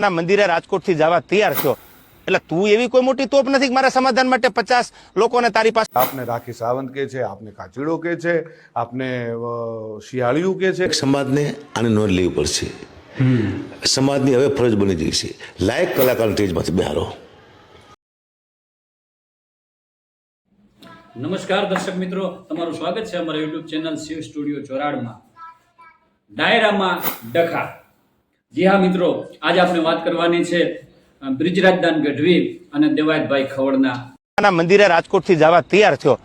ના મંદિરે રાજકોટથી જવા તૈયાર છો. એટલે તું એવી કોઈ મોટી તોપ નથી મારા સમાધાન માટે પચાસ લોકોને તારી પાસે આપને રાખી સાવંત કે છે આપને કાચીડો કે છે આપને શિયાળિયું કે છે. સમાજને આને નોંધ લેવી પડશે. સમાજની હવે ફરજ બની ગઈ છે. લાયક કલાકાર સ્ટેજમાંથી બહારો નમસ્કાર દર્શક મિત્રો. તમારું સ્વાગત છે અમારા યુટ્યુબ ચેનલ શિવ સ્ટુડિયો ચોરાડમાં. ડાયરામાં ડખા. જી હા, મિત્રો. આજે આપણે વાત કરવાની છે બ્રિજરાજદાન ગઢવી અને દેવાયતભાઈ ખવડના. મંદિરે રાજકોટથી જવા તૈયાર થયો.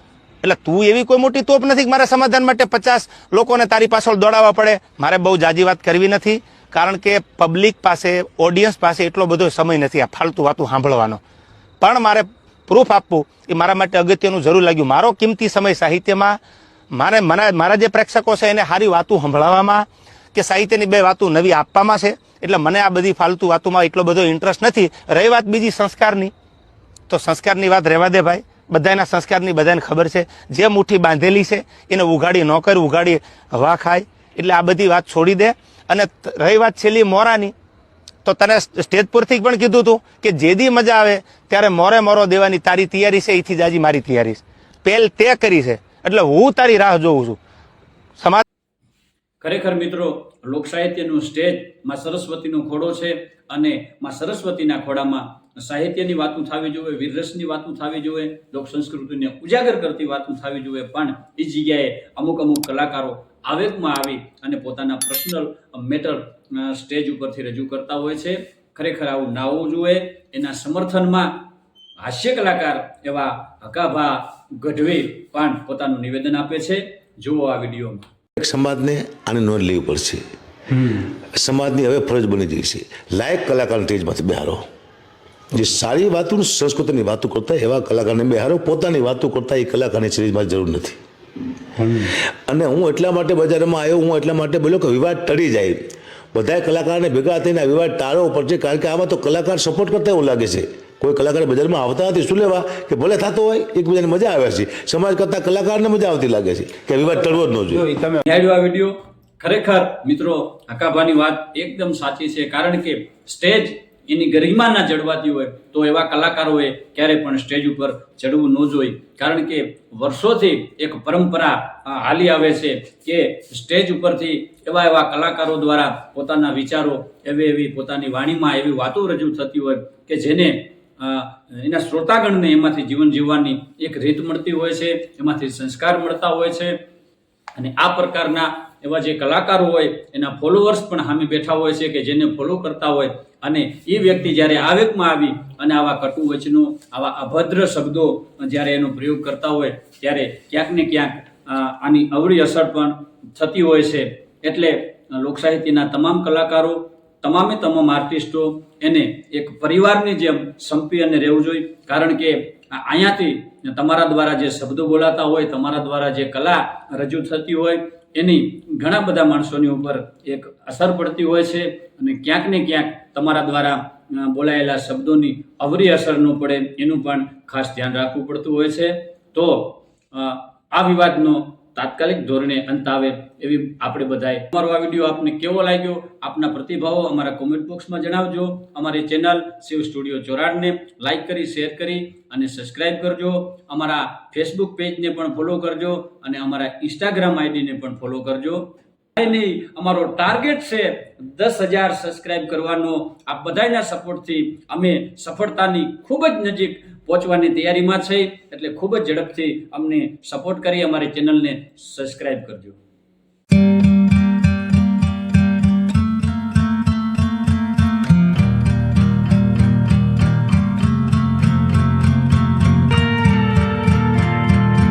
એટલે તું એવી કોઈ મોટી તોપ નથી મારા સમાધાન માટે પચાસ લોકોને તારી પાછળ દોડાવવા પડે. મારે બહુ જાજી વાત કરવી નથી, કારણ કે પબ્લિક પાસે ઓડિયન્સ પાસે એટલો બધો સમય નથી આ ફાલતુ વાતું સાંભળવાનો. પણ મારે પ્રૂફ આપવું એ મારા માટે અગત્યનું જરૂર લાગ્યું. મારો કિંમતી સમય સાહિત્યમાં, મારે મને મારા જે પ્રેક્ષકો છે એને સારી વાતું સંભળાવવામાં કે સાહિત્યની બે વાતો નવી આપવામાં છે. એટલે મને આ બધી ફાલતુ વાતોમાં એટલો બધો ઇન્ટરેસ્ટ નથી. રહી વાત બીજી સંસ્કારની. તો સંસ્કારની વાત રહેવા દે ભાઈ. બધાના સંસ્કારની બધાને ખબર છે. જે મુઠ્ઠી બાંધેલી છે, એને ઉઘાડી ન કરી, ઉઘાડી હવા ખાય. એટલે આ બધી વાત છોડી દે. અને રહી વાત છેલ્લી મોરાની. તો તને સ્ટેજ પરથી પણ કીધું હતું કે જે દી મજા આવે, ત્યારે મોરે મોરો દેવાની તારી તૈયારી છે એથી જાજી મારી તૈયારી છે. પહેલ તે કરી છે. એટલે હું તારી રાહ જોઉં છું. સમાજ ખરેખર મિત્રો લોક સાહિત્યનું સ્ટેજમાં સરસ્વતીનો ખોડો છે અને માં સરસ્વતીના ખોડામાં સાહિત્યની વાતું થવી જોઈએ વીરરસની વાતું થવી જોઈએ, લોક સંસ્કૃતિને ઉજાગર કરતી વાતું થવી જોઈએ. પણ એ જગ્યાએ અમુક અમુક કલાકારો આવેગમાં આવી અને પોતાના પર્સનલ મેટર સ્ટેજ ઉપરથી રજૂ કરતા હોય છે. ખરેખર આવું ના હોવું જોઈએ. એના સમર્થનમાં હાસ્ય કલાકાર એવા હકાભા ગઢવી પણ પોતાનું નિવેદન આપે છે. જુઓ આ વિડીયોમાં. સમાજને આની નોંધ લેવી પડશે. સમાજની હવે ફરજ બની ગઈ છે. લાયક કલાકારને સ્ટેજમાંથી બિહારો. જે સારી વાતો સંસ્કૃતિની વાતો કરતા એવા કલાકારને બિહારો. પોતાની વાતો કરતા એ કલાકારની સિરીઝમાં જરૂર નથી. અને હું એટલા માટે બજારમાં આવ્યો, હું એટલા માટે બોલ્યો કે વિવાદ ટળી જાય. બધા કલાકારને ભેગા થઈને વિવાદ ટાળવો પડશે, કારણ કે આમાં તો કલાકાર સપોર્ટ કરતા એવું લાગે છે. કોઈ કલાકાર બજારમાં આવતા નથી, શું લેવા? કે ભલે થતો હોય, એકબીજાને મજા આવે છે. સમાજ કરતાં કલાકારને મજા આવતી લાગે છે, કે વિવાદ ટળવો જ ન જોઈએ. તમે ખરેખર મિત્રો હકાભાની વાત એકદમ સાચી છે, કારણ કે સ્ટેજ એની ગરિમા ના ચડવાતી હોય, તો એવા કલાકારોએ ક્યારે પણ સ્ટેજ ઉપર ચડવું ન જોઈએ કારણ કે વર્ષોથી એક પરંપરા હાલી આવે છે કે સ્ટેજ ઉપરથી એવા એવા કલાકારો દ્વારા પોતાના વિચારો, એવી એવી પોતાની વાણીમાં એવી વાતો રજૂ થતી હોય, કે જેને એના શ્રોતાગણને એમાંથી જીવન જીવવાની એક રીત મળતી હોય છે, એમાંથી સંસ્કાર મળતા હોય છે. અને આ પ્રકારના એવા જે કલાકારો હોય, એના ફોલોઅર્સ પણ સામે બેઠા હોય છે કે જેને ફોલો કરતા હોય. અને એ વ્યક્તિ જ્યારે આવેગમાં આવી અને આવા કટુ વચનો આવા અભદ્ર શબ્દો જ્યારે એનો પ્રયોગ કરતા હોય, ત્યારે ક્યાંક ને ક્યાંક આની અવળી અસર પણ થતી હોય છે. એટલે લોકસાહિત્યના તમામ કલાકારો તમામે તમામ આર્ટિસ્ટો એને એક પરિવારની જેમ સંપી અને રહેવું જોઈએ. કારણ કે અહીંયાથી તમારા દ્વારા જે શબ્દો બોલાતા હોય, તમારા દ્વારા જે કલા રજૂ થતી હોય, એની ઘણા બધા માણસોની ઉપર એક અસર પડતી હોય છે અને ક્યાંક ને ક્યાંક તમારા દ્વારા બોલાયેલા શબ્દોની અવરી અસર ન પડે, એનું પણ ખાસ ધ્યાન રાખવું પડતું હોય છે. તો આ વિવાદનો તાત્કાલિક ધોરણે અંત આવે એવી આપણે બધાએ. અમારો આ વીડિયો આપને કેવો લાગ્યો? આપના પ્રતિભાવો અમારા કોમેન્ટ બોક્સમાં જણાવજો. અમારી ચેનલ શિવ સ્ટુડિયો ચોરાડને લાઇક કરી શેર કરી અને સબસ્ક્રાઇબ કરજો. અમારા ફેસબુક પેજને પણ ફોલો કરજો અને અમારા ઇન્સ્ટાગ્રામ આઈડીને પણ ફોલો કરજો. નહીં, અમારો ટાર્ગેટ છે દસ હજાર સબસ્ક્રાઇબ કરવાનો. આ બધાના સપોર્ટથી અમે સફળતાની ખૂબ જ નજીક પહોંચવાની તૈયારીમાં છે. એટલે ખૂબ જ ઝડપથી અમને સપોર્ટ કરી. અમારી ચેનલને સબસ્ક્રાઈબ કરજો.